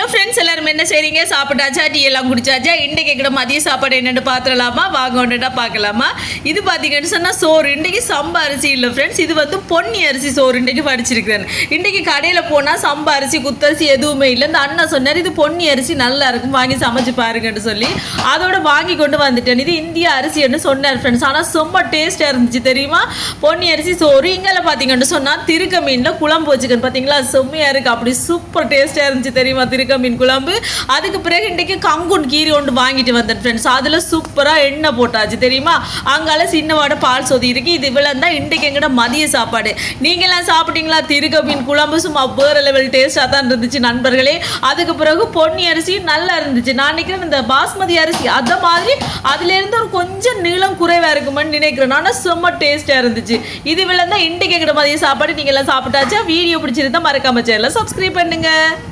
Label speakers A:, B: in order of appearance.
A: Hello friends எல்லாரும் என்ன செய்றீங்க? சாப்பிட்டாச்சா? டீ எல்லாம் குடிச்சாச்சா? இன்றைக்கு கூட மதிய சாப்பாடு என்னென்னு பார்த்துடலாமா வாங்க ஒன்றுட்டா பார்க்கலாமா இது பார்த்தீங்கன்னு சொன்னால் சோறு. இன்றைக்கு சம்பா அரிசி இல்லை ஃப்ரெண்ட்ஸ் இது வந்து பொன்னி அரிசி சோறு இன்றைக்கு படிச்சிருக்கிறேன். இன்றைக்கு கடையில் போனால் சம்பா அரிசி குத்தரிசி எதுவுமே இல்லை. இந்த அண்ணன் சொன்னார் இது பொன்னி அரிசி நல்லா இருக்கும். வாங்கி சமைச்சு பாருங்கன்னு சொல்லி. அதோட வாங்கி கொண்டு வந்துட்டேன். இது இந்திய அரிசின்னு சொன்னார் ஃப்ரெண்ட்ஸ் ஆனால் ரொம்ப டேஸ்ட்டாக இருந்துச்சு. தெரியுமா? பொன்னி அரிசி சோறு. இங்கே பார்த்தீங்கன்னு சொன்னால் திருக்க மீனில் குழம்பு வச்சுக்கணும் பார்த்தீங்களா செம்மையாக இருக்குது அப்படி சூப்பர் டேஸ்ட்டாக இருந்துச்சு. தெரியுமா திருக்க மீன் குழம்பு. அதுக்கு பிறகு இன்றைக்கு கங்குன் கீரி ஒன்று வாங்கிட்டு வந்தேன் ஃப்ரெண்ட்ஸ் அதில் சூப்பராக எண்ணெய் போட்டாச்சு தெரியுமா? அங்கால சின்னவாட பால் சொதி இருக்கு. இது இவ்வளோ தான் இன்றைக்கு எங்கட மதிய சாப்பாடு. நீங்களாம் சாப்பிட்டீங்களா? திருக்க மீன் குழம்பு சும்மா வேறு லெவல் டேஸ்ட்டாக தான் இருந்துச்சு நண்பர்களே. அதுக்கு பிறகு பொன்னி அரிசி நல்லா இருந்துச்சு. நான் நினைக்கிறேன் இந்த பாஸ்மதி அரிசி அதை மாதிரி அதுலேருந்து ஒரு கொஞ்சம் நீளம் குறைவாக இருக்குமென்னு நினைக்கிறேன். ஆனால் செம்ம டேஸ்ட்டாக இருந்துச்சு. இது விழுந்தா இன்றைக்கு எங்கட மதிய சாப்பாடு நீங்கள்லாம் சாப்பிட்டாச்சா? வீடியோ பிடிச்சிருந்தா மறக்காம சேனலை சப்ஸ்கிரைப் பண்ணுங்கள்